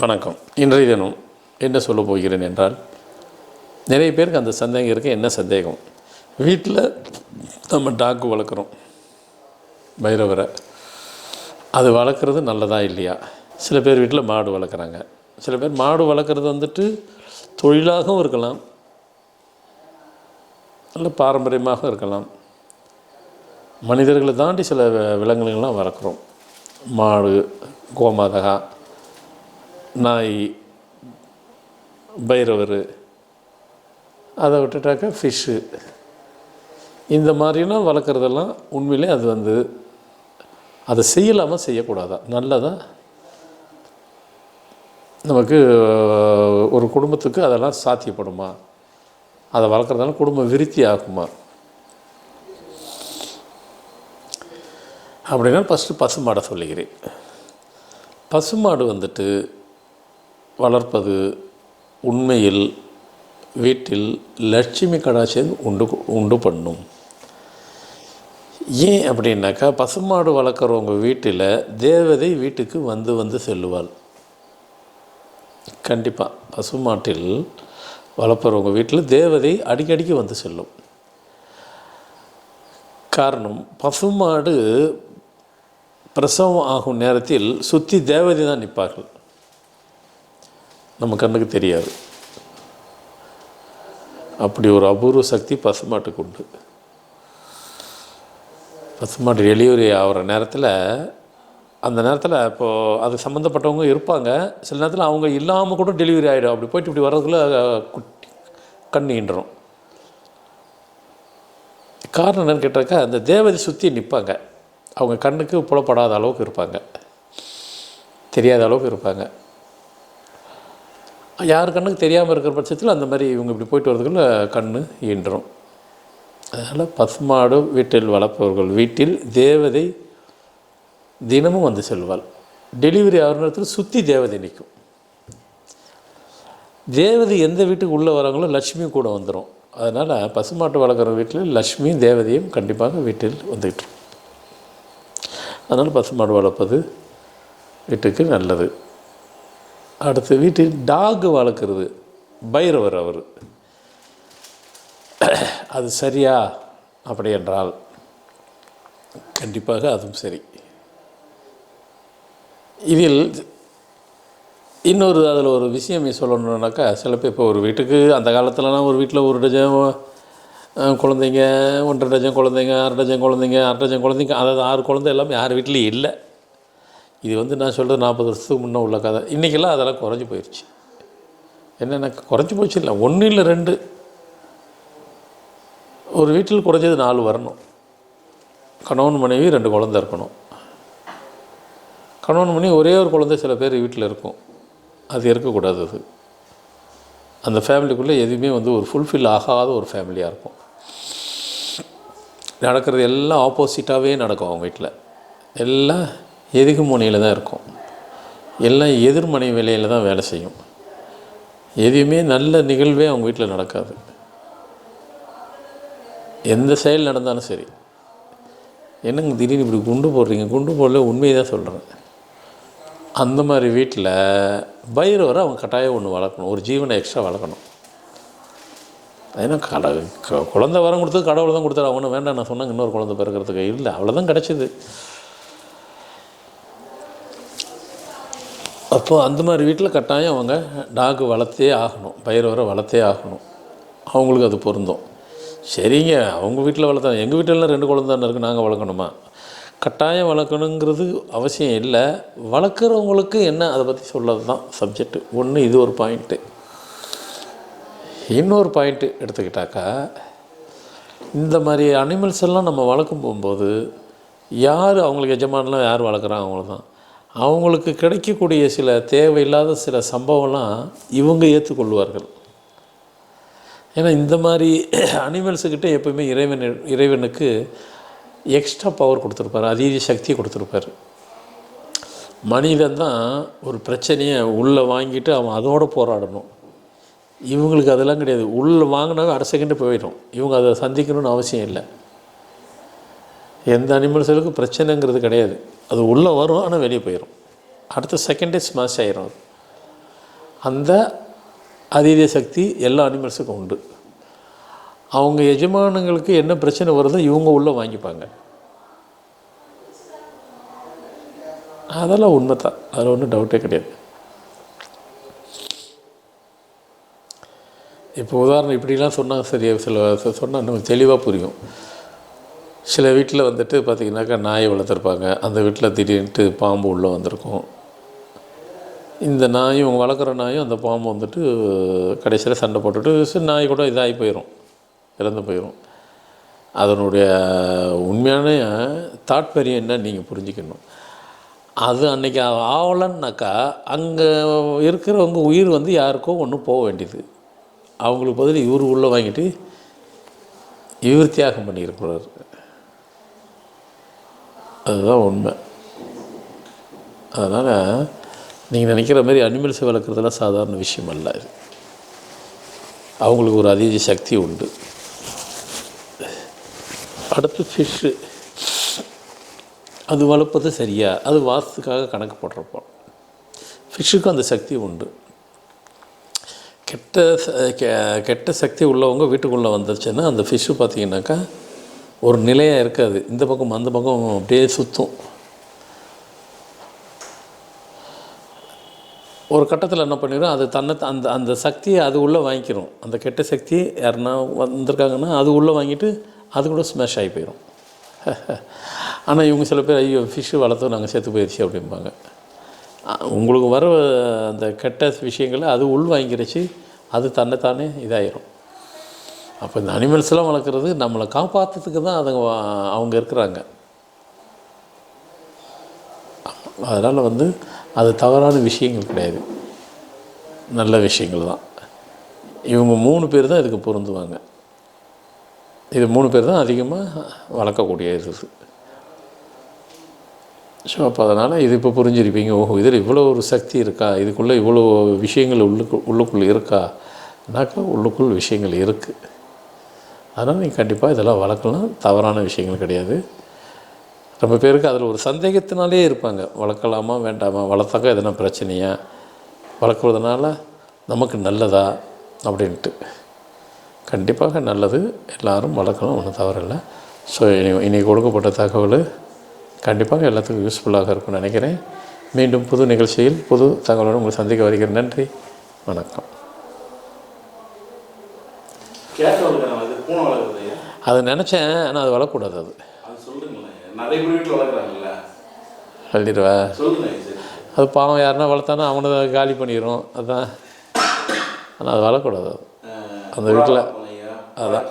வணக்கம். இன்றைய தினம் என்ன சொல்ல போகிறேன் என்றால் நிறைய பேருக்கு அந்த சந்தேகம் இருக்குது என்ன சந்தேகம்? வீட்டில் நம்ம டாக்கு வளர்க்குறோம். பைரவரை. அது வளர்க்குறது நல்லதா இல்லையா? சில பேர் வீட்டில் மாடு வளர்க்குறாங்க. சில பேர் மாடு வளர்க்குறது வந்துட்டு தொழிலாகவும் இருக்கலாம். நல்ல பாரம்பரியமாக இருக்கலாம். மனிதர்களை தாண்டி சில விலங்குகள்லாம் வளர்க்குறோம். மாடு கோமாதகா நாய் பைரவர் அதை விட்டுட்டாக்கா ஃபிஷ்ஷு இந்த மாதிரிலாம் வளர்க்குறதெல்லாம் உண்மையிலே அது வந்து அதை செய்யலாமல் செய்யக்கூடாதா? நல்லதா? நமக்கு ஒரு குடும்பத்துக்கு அதெல்லாம் சாத்தியப்படுமா? அதை வளர்க்குறதால குடும்பம் விருத்தி ஆகுமா? அப்படின்னா ஃபஸ்ட்டு பசுமாடை சொல்லிக்கிறேன் பசுமாடு வந்துட்டு வளர்ப்பது உண்மையில் வீட்டில் லட்சுமி கடாட்சியம் உண்டு உண்டு பண்ணும். ஏன் அப்படின்னாக்கா பசுமாடு வளர்க்குறவங்க வீட்டில் தேவதை வீட்டுக்கு வந்து வந்து செல்லுவாள். கண்டிப்பாக பசுமாட்டில் வளர்ப்புறவங்க வீட்டில் தேவதை அடிக்கடிக்கு வந்து செல்லும். காரணம் பசுமாடு பிரசவம் ஆகும் நேரத்தில் சுற்றி தேவதை தான் நிற்பார்கள். நம்ம கண்ணுக்கு தெரியாது. அப்படி ஒரு அபூர்வ சக்தி பசுமாட்டுக்கு உண்டு. பசுமாட்டு டெலிவரி ஆகிற நேரத்தில் அந்த நேரத்தில் இப்போது அது சம்மந்தப்பட்டவங்க இருப்பாங்க. சில நேரத்தில் அவங்க இல்லாமல் கூட டெலிவரி ஆகிடும். அப்படி போயிட்டு இப்படி வர்றதுக்குள்ளே குட்டி கண்ணின்றோம் காரணம் என்னென்னு கேட்டாக்கா அந்த தேவதை சுற்றி நிற்பாங்க. அவங்க கண்ணுக்கு புலப்படாத அளவுக்கு இருப்பாங்க. தெரியாத அளவுக்கு இருப்பாங்க. யார் கண்ணுக்கு தெரியாமல் இருக்கிற பட்சத்தில் அந்த மாதிரி இவங்க இப்படி போயிட்டு வரதுக்குள்ள கண் ஈன்றும். அதனால் பசுமாடு வீட்டில் வளர்ப்பவர்கள் வீட்டில் தேவதை தினமும் வந்து செல்வாள். டெலிவரி ஆகிற நேரத்தில் சுற்றி தேவதை நிற்கும். தேவதை எந்த வீட்டுக்கு உள்ளே வராங்களோ லட்சுமி கூட வந்துடும் அதனால் பசுமாட்டு வளர்க்குற வீட்டில் லட்சுமியும் தேவதையும் கண்டிப்பாக வீட்டில் வந்துக்கிட்டு அதனால் பசுமாடு வளர்ப்பது வீட்டுக்கு நல்லது. அடுத்து வீட்டில் டாக் வளர்க்குறது. பைரவர் அவர். அது சரியா? அப்படி என்றால் கண்டிப்பாக அதுவும் சரி. இதில் இன்னொரு அதில் ஒரு விஷயம் சொல்லணுன்னாக்கா சில பேர் இப்போ ஒரு வீட்டுக்கு அந்த காலத்துலலாம் ஒரு வீட்டில் ஒரு டஜன் குழந்தைங்க ஒன்றரை டஜன் குழந்தைங்க அரை டஜன் குழந்தைங்க அரை டஜன் குழந்தைங்க அதாவது ஆறு குழந்தை எல்லாமே யார் வீட்லேயும் இல்லை. இது வந்து நான் சொல்கிறது நாற்பது வருஷத்துக்கு முன்னே உள்ள கதை. இன்றைக்கெல்லாம் அதெல்லாம் குறைஞ்சி போயிடுச்சு என்னென்ன குறைஞ்சி போச்சு இல்லை. ஒன்று இல்லை ரெண்டு. ஒரு வீட்டில் குறைஞ்சது நாலு வரணும். கணவன் மனைவி ரெண்டு குழந்தை இருக்கணும். கணவன் மனைவி ஒரே ஒரு குழந்தை சில பேர் வீட்டில் இருக்கும். அது இருக்கக்கூடாது அது. அந்த ஃபேமிலிக்குள்ளே எதுவுமே வந்து ஒரு ஃபுல்ஃபில் ஆகாத ஒரு ஃபேமிலியாக இருக்கும். நடக்கிறது எல்லாம் ஆப்போசிட்டாகவே நடக்கும் அவங்க வீட்டில். எல்லாம் எதுகு முனையில் தான் இருக்கும். எல்லாம் எதிர்மனை வேலையில் தான் வேலை செய்யும். எதுவுமே நல்ல நிகழ்வே அவங்க வீட்டில் நடக்காது. எந்த செயல் நடந்தாலும் சரி. என்னங்க திடீர்னு இப்படி குண்டு போடுறீங்க? குண்டு போடல உண்மையை தான் சொல்கிறேன் அந்த மாதிரி வீட்டில் பைரவரை அவங்க கட்டாயம் ஒன்று வளர்க்கணும். ஒரு ஜீவனை எக்ஸ்ட்ரா வளர்க்கணும். ஏன்னா கட க- குழந்தை வரம் கொடுத்தது கடவுள் தான் கொடுத்தாரு. அவனு வேண்டாம் நான் சொன்னாங்க இன்னொரு குழந்தை பிறக்கிறதுக்கு. இல்லை அவ்வளோதான் கிடச்சிது. அப்போது அந்த மாதிரி வீட்டில் கட்டாயம் அவங்க டாக் வளர்த்தே ஆகணும் பைரவரை வளர்த்தே ஆகணும். அவங்களுக்கு அது பொருந்தும். சரிங்க அவங்க வீட்டில் வளர்த்தா எங்கள் வீட்டிலலாம் ரெண்டு குழந்தை தானே இருக்குது நாங்கள் வளர்க்கணுமா? கட்டாயம் வளர்க்கணுங்கிறது அவசியம் இல்லை. வளர்க்குறவங்களுக்கு என்ன அதை பற்றி சொல்லது தான் சப்ஜெக்ட் ஒன்று இது ஒரு பாயிண்ட்டு இன்னொரு பாயிண்ட்டு எடுத்துக்கிட்டாக்கா இந்த மாதிரி அனிமல்ஸ் எல்லாம் நம்ம வளர்க்கும் போகும்போது யார் அவங்களுக்கு எஜமானலாம் யார் வளர்க்குறாங்க அவங்கள தான் அவங்களுக்கு கிடைக்கக்கூடிய சில தேவையில்லாத சில சம்பவம்லாம் இவங்க ஏற்றுக்கொள்வார்கள். ஏன்னா இந்த மாதிரி அனிமல்ஸுக்கிட்ட எப்பவுமே இறைவன் இறைவனுக்கு எக்ஸ்ட்ரா பவர் கொடுத்துருப்பாரு அதீத சக்தியை கொடுத்துருப்பாரு. மனிதன் தான் ஒரு பிரச்சனையை உள்ளே வாங்கிட்டு அவன் அதோடு போராடணும். இவங்களுக்கு அதெல்லாம் கிடையாது. உள்ளே வாங்கினாவே அரை செகண்டு போயிடும். இவங்க அதை சந்திக்கணும்னு அவசியம் இல்லை. எந்த அனிமல்ஸுக்கும் பிரச்சனைங்கிறது கிடையாது. அது உள்ளே வரும் ஆனால் வெளியே போயிடும். அடுத்த செகண்டே ஸ்மாஷ் ஆயிரும் அது அந்த அதீத சக்தி எல்லா அனிமல்ஸுக்கும் உண்டு. அவங்க எஜமானங்களுக்கு என்ன பிரச்சனை வருதோ இவங்க உள்ளே வாங்கிப்பாங்க. அதெல்லாம் உண்மை தான் அதில் ஒன்றும் டவுட்டே கிடையாது. இப்போ உதாரணம் இப்படிலாம் சொன்னால் சரி சில சொன்னால் இன்னும் தெளிவாக புரியும். சில வீட்டில் வந்துட்டு பார்த்திங்கனாக்கா நாயை வளர்த்துருப்பாங்க. அந்த வீட்டில் திடீர்னுட்டு பாம்பு உள்ளே வந்திருக்கும். இந்த நாயும் இவங்க வளர்க்குற நாயும் அந்த பாம்பு வந்துட்டு கடைசியில் சண்டை போட்டுட்டு சரி நாய் கூட இதாகி போயிடும் இறந்து போயிடும் அதனுடைய உண்மையான தாட்பரியம் என்ன நீங்கள் புரிஞ்சுக்கணும். அது அன்றைக்கி ஆகலைன்னாக்கா அங்கே இருக்கிறவங்க உயிர் வந்து யாருக்கோ ஒன்று போக வேண்டியது. அவங்களுக்கு பதில் இவர் உள்ளே வாங்கிட்டு இவர் தியாகம் பண்ணியிருக்கிறார். அதுதான் உண்மை. அதனால் நீங்கள் நினைக்கிற மாதிரி அனிமல்ஸை வளர்க்குறதெல்லாம் சாதாரண விஷயம் அல்ல இது அவங்களுக்கு ஒரு அதீத சக்தி உண்டு. அடுத்து ஃபிஷ்ஷு அது வளர்ப்பது சரியா? அது வாசத்துக்காக கணக்கு போடுறப்போ ஃபிஷ்ஷுக்கும் அந்த சக்தி உண்டு. கெட்ட ச- கெ- கெட்ட சக்தி உள்ளவங்க வீட்டுக்குள்ளே வந்துருச்சுன்னா அந்த ஃபிஷ்ஷு பார்த்தீங்கன்னாக்கா ஒரு நிலையாக இருக்காது. இந்த பக்கம் அந்த பக்கம் அப்படியே சுற்றும் ஒரு கட்டத்தில் என்ன பண்ணிடும் அது தன்னை அந்த அந்த சக்தியை அது உள்ளே வாங்கிக்கிறோம் அந்த கெட்ட சக்தி யாருன்னா வந்திருக்காங்கன்னா அது உள்ளே வாங்கிட்டு அது கூட ஸ்மாஷ் ஆகி போயிடும் ஆனால் இவங்க சில பேர் ஐயோ ஃபிஷ்ஷு வளர்த்து நாங்கள் செத்து போயிடுச்சு அப்படிம்பாங்க. உங்களுக்கு வர அந்த கெட்ட விஷயங்களை அது உள் வாங்கிருச்சு அது தன்னைத்தானே இதாயிரும். அப்போ இந்த அனிமல்ஸ்லாம் வளர்க்குறது நம்மளை காப்பாற்றுறதுக்கு தான் அதுங்க அவங்க இருக்கிறாங்க. அதனால் வந்து அது தவறான விஷயங்கள் கிடையாது. நல்ல விஷயங்கள் தான். இவங்க மூணு பேர் தான் இதுக்கு பொருந்துவாங்க. இது மூணு பேர் தான் அதிகமாக வளர்க்கக்கூடிய இது ஸோ அப்போ அதனால் இது இப்போ புரிஞ்சிருப்பீங்க ஓஹோ இதில் இவ்வளோ ஒரு சக்தி இருக்கா? இதுக்குள்ளே இவ்வளோ விஷயங்கள் உள்ளுக்கு உள்ளுக்குள் இருக்கானாக்கா உள்ளுக்குள் விஷயங்கள் இருக்குது அதனால் நீங்கள் கண்டிப்பாக இதெல்லாம் வளர்க்கலாம். தவறான விஷயங்கள் கிடையாது. ரொம்ப பேருக்கு அதில் ஒரு சந்தேகத்தினாலே இருப்பாங்க. வளர்க்கலாமா வேண்டாமா? வளர்த்தாக்கா எதனா பிரச்சனையா? வளர்க்குறதுனால நமக்கு நல்லதா? அப்படின்ட்டு. கண்டிப்பாக நல்லது. எல்லோரும் வளர்க்கணும் ஒன்றும் தவறில்லை ஸோ இனி இன்றைக்கி கொடுக்கப்பட்ட தகவல் கண்டிப்பாக எல்லாத்துக்கும் யூஸ்ஃபுல்லாக இருக்கும்னு நினைக்கிறேன். மீண்டும் புது நிகழ்ச்சியில் புது தகவலோடு உங்களை சந்திக்க வருகிறேன். நன்றி. வணக்கம். பூனை வளர்க்குறது அதை நினச்சேன் ஆனால் அது வளரக்கூடாது அது. நிறைய வீட்டில் வளர்க்குறாங்கல்ல? அது பாவம் யாருன்னா வளர்த்தானா அவனை காலி பண்ணிடும் அதான். ஆனால் அது வளரக்கூடாது அது. அந்த வீட்டில் அதான்.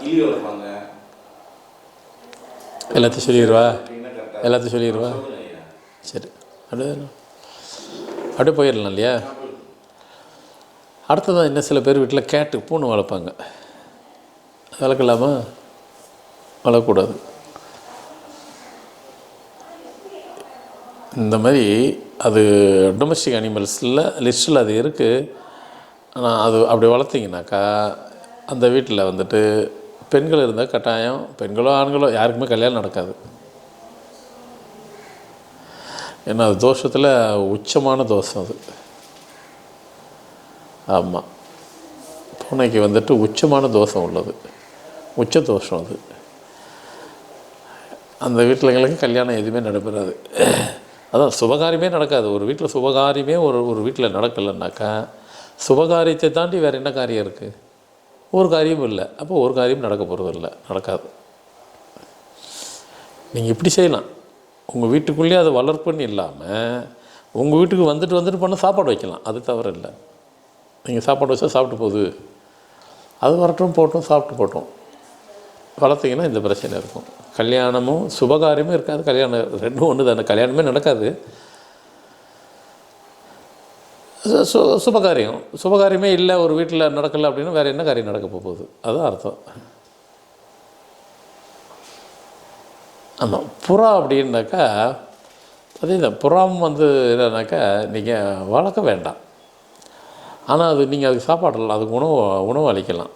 எல்லாத்தையும் சொல்லிடுவா. எல்லாத்தையும் சொல்லிடுவா. சரி. அப்படியே அப்படியே போயிடலாம் இல்லையா? அடுத்ததான் என்ன சில பேர் வீட்டில் கேட்டு பூனை வளர்ப்பாங்க. வேலைக்கு இல்லாமல் வளரக்கூடாது இந்த மாதிரி அது டொமஸ்டிக் அனிமல்ஸில் லிஸ்ட்டில் அது இருக்குது ஆனால் அது அப்படி வளர்த்திங்கனாக்கா அந்த வீட்டில் வந்துட்டு பெண்கள் இருந்தால் கட்டாயம் பெண்களோ ஆண்களோ யாருக்குமே கல்யாணம் நடக்காது. ஏன்னா அது தோஷத்தில் உச்சமான தோஷம் அது. ஆமாம் பூனைக்கு வந்துட்டு உச்சமான தோஷம் உள்ளது. உச்ச தோஷம் அது. அந்த வீட்டில் எங்களுக்கு கல்யாணம் எதுவுமே நடைபெறாது அதான் சுபகாரியமே நடக்காது. ஒரு வீட்டில் சுபகாரியமே ஒரு ஒரு வீட்டில் நடக்கலைன்னாக்கா சுபகாரியத்தை தாண்டி வேறு என்ன காரியம் இருக்குது ஒரு காரியமும் இல்லை. அப்போ ஒரு காரியம் நடக்க போகிறது இல்லை. நடக்காது. நீங்கள் இப்படி செய்யலாம். உங்கள் வீட்டுக்குள்ளேயே அதை வளர்ப்புன்னு இல்லாமல் உங்கள் வீட்டுக்கு வந்துட்டு வந்துட்டு பண்ண சாப்பாடு வைக்கலாம். அது தவறு இல்லை. நீங்கள் சாப்பாடு வச்சா சாப்பிட்டு போகுது. அது வரட்டும் போட்டும் சாப்பிட்டு போட்டோம் வளர்த்திங்கன்னா இந்த பிரச்சனை இருக்கும். கல்யாணமும் சுபகாரியமும் இருக்காது. கல்யாணம் ரெண்டும் ஒன்று தானே கல்யாணமே நடக்காது. சு- சுபகாரியம். சுபகாரியமே இல்லை ஒரு வீட்டில் நடக்கலை அப்படின்னா வேறு என்ன காரியம் நடக்க போகுது? அதுதான் அர்த்தம். ஆமாம் புறா அப்படின்னாக்கா அதே தான் புறாவும் வந்து என்னன்னாக்கா நீங்கள் வளர்க்க வேண்டாம். ஆனால் அது நீங்கள் அதுக்கு சாப்பாடலாம் அதுக்கு உணவு உணவு அளிக்கலாம்.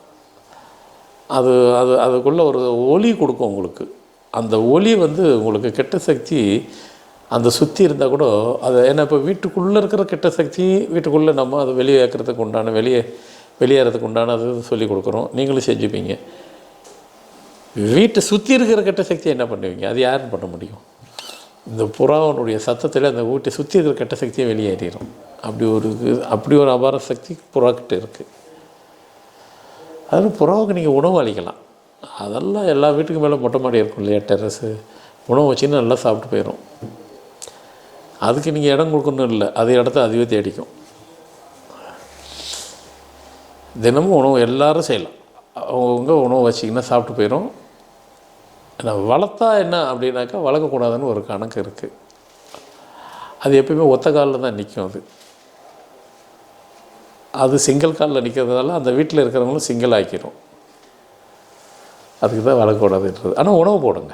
அது அது அதுக்குள்ளே ஒரு ஒலி கொடுக்கும் உங்களுக்கு. அந்த ஒலி வந்து உங்களுக்கு கெட்ட சக்தி அந்த சுற்றி இருந்தால் கூட அது ஏன்னா இப்போ வீட்டுக்குள்ளே இருக்கிற கெட்ட சக்தி வீட்டுக்குள்ளே நம்ம அதை வெளியேக்கிறதுக்கு உண்டான வெளியே வெளியேறதுக்கு உண்டான அது சொல்லி கொடுக்குறோம். நீங்களும் செஞ்சுப்பீங்க. வீட்டை சுற்றி இருக்கிற கெட்ட சக்தியை என்ன பண்ணுவீங்க? அது யாருன்னு பண்ண முடியும்? இந்த புறாவனுடைய சத்தத்தில் அந்த வீட்டை சுற்றி இருக்கிற கெட்ட சக்தியை வெளியேறிடும் அப்படி ஒரு அப்படி ஒரு அபார சக்தி புறாக்கிட்ட இருக்குது அதில் புறாவுக்கு நீங்கள் உணவு அளிக்கலாம். அதெல்லாம் எல்லா வீட்டுக்கு மேலே மொட்டை மாடி இருக்கும் இல்லையா டெரஸு உணவு வச்சுன்னு நல்லா சாப்பிட்டு போயிடும் அதுக்கு நீங்கள் இடம் கொடுக்கணும் இல்லை அது இடத்த அதுவே தேடிக்கும். தினமும் உணவு எல்லோரும் செய்யலாம். அவங்கவுங்க உணவு வச்சிங்கன்னா சாப்பிட்டு போயிடும் ஆனால் வளர்த்தா என்ன அப்படின்னாக்கா வளர்க்கக்கூடாதுன்னு ஒரு கணக்கு இருக்குது அது எப்பயுமே ஒத்த காலில் தான் நிற்கும் அது. அது சிங்கிள் காலில் நிற்கிறதுனால அந்த வீட்டில் இருக்கிறவங்களும் சிங்கிள் ஆக்கிரும். அதுக்கு தான் வளர்க்கக்கூடாதுன்றது ஆனால் உணவு போடுங்க.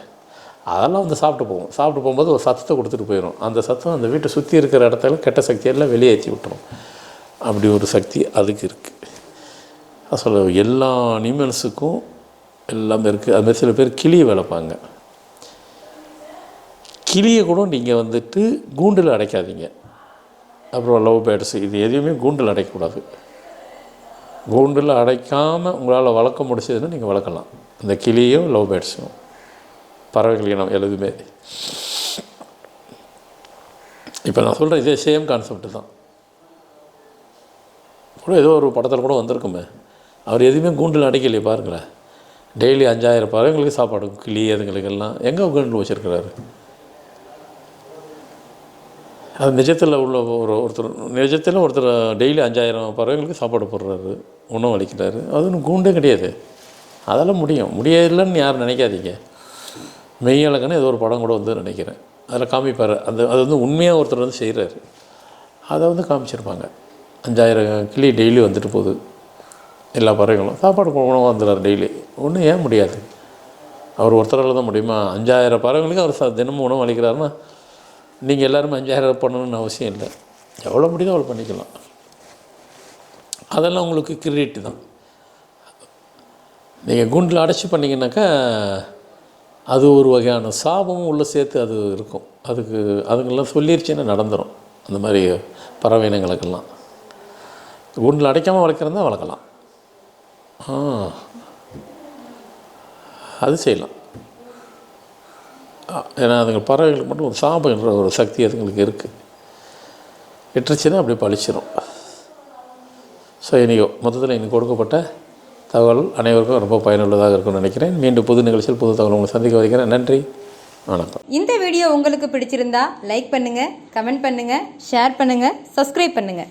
அதெல்லாம் வந்து சாப்பிட்டு போகும். சாப்பிட்டு போகும்போது ஒரு சத்தத்தை கொடுத்துட்டு போயிடும் அந்த சத்தம் அந்த வீட்டை சுற்றி இருக்கிற இடத்துல கெட்ட சக்தியெல்லாம் வெளியேற்றி விட்டுரும். அப்படி ஒரு சக்தி அதுக்கு இருக்குது சொல்ல எல்லா அனிமல்ஸுக்கும் எல்லாமே இருக்குது அதுமாதிரி சில பேர் கிளியை வளர்ப்பாங்க. கிளியை கூட நீங்கள் வந்துட்டு கூண்டில் அடைக்காதீங்க. அப்புறம் லவ் பேர்ட்ஸ் இது எதையுமே கூண்டில் அடைக்கக்கூடாது. கூண்டில் அடைக்காமல் உங்களால் வளர்க்க முடிச்சதுன்னா நீங்கள் வளர்க்கலாம். இந்த கிளியும் லவ் பேர்ட்ஸும் பறவைகள் இனம் எதுவுமே. இப்போ நான் சொல்கிறேன் இதே சேம் கான்செப்ட் தான். கூட ஏதோ ஒரு படத்தில் கூட வந்திருக்குமே. அவர் எதுவுமே கூண்டில் அடைக்கலையே பாருங்களேன். டெய்லி அஞ்சாயிரம் பறவைங்களுக்கு சாப்பாடு கிளி அதுங்களுக்கெல்லாம் எங்கே கூண்டில் வச்சுருக்கிறாரு? அது நிஜத்தில் உள்ள ஒரு ஒருத்தர் நிஜத்தில் ஒருத்தர் டெய்லி அஞ்சாயிரம் பறவைங்களுக்கு சாப்பாடு போடுறாரு உணவு அளிக்கிறாரு. அது ஒன்றும் கூண்டே கிடையாது. அதெல்லாம் முடியும். முடியலன்னு யாரும் நினைக்காதீங்க. மெய்யழகன்னு ஏதோ ஒரு படம் கூட வந்து நினைக்கிறேன். அதில் காமிப்பார். அந்த அது வந்து உண்மையாக ஒருத்தர் வந்து செய்கிறாரு அதை வந்து காமிச்சிருப்பாங்க. அஞ்சாயிரம் கிளி டெய்லி வந்துட்டு போகுது. எல்லா பறவைகளும். சாப்பாடு உணவு வந்துடுறாரு டெய்லி ஒன்றும் ஏன் முடியாது? அவர் ஒருத்தரால் தான் முடியுமா? அஞ்சாயிரம் பறவைகளுக்கு அவர் ச- தினமும் உணவு அளிக்கிறாருன்னா நீங்கள் எல்லோரும் அஞ்சாயிரம் பண்ணணும்னு அவசியம் இல்லை. எவ்வளோ முடியுதோ அவ்வளோ பண்ணிக்கலாம். அதெல்லாம் உங்களுக்கு கிரெடிட் தான். நீங்கள் குண்டில் அடைச்சி பண்ணிங்கனாக்கா அது ஒரு வகையான சாபமும் உள்ளே சேர்த்து அது இருக்கும். அதுக்கு அதுங்கெல்லாம் சொல்லிருச்சுன்னா நடந்துடும் அந்த மாதிரி பறவை இனங்களுக்கெல்லாம் குண்டில் அடைக்காமல் வளர்க்குறதா வளர்க்கலாம். ஆ. அது செய்யலாம். ஏன்னா அதுங்க பறவைகளுக்கு மட்டும் ஒரு சாபம்ன்ற ஒரு சக்தி அதுங்களுக்கு இருக்குது விட்டுருச்சுன்னா அப்படியே பழிச்சிடும் ஸோ இன்றைக்கோ மொத்தத்தில் இன்றைக்கி கொடுக்கப்பட்ட தகவல் அனைவருக்கும் ரொம்ப பயனுள்ளதாக இருக்கும்னு நினைக்கிறேன். மீண்டும் புது நிகழ்ச்சியில் புது தகவல் உங்களை சந்திக்க வைக்கிறேன். நன்றி வணக்கம். இந்த வீடியோ உங்களுக்கு பிடிச்சிருந்தா லைக் பண்ணுங்கள் கமெண்ட் பண்ணுங்கள் ஷேர் பண்ணுங்கள் சப்ஸ்கிரைப் பண்ணுங்கள்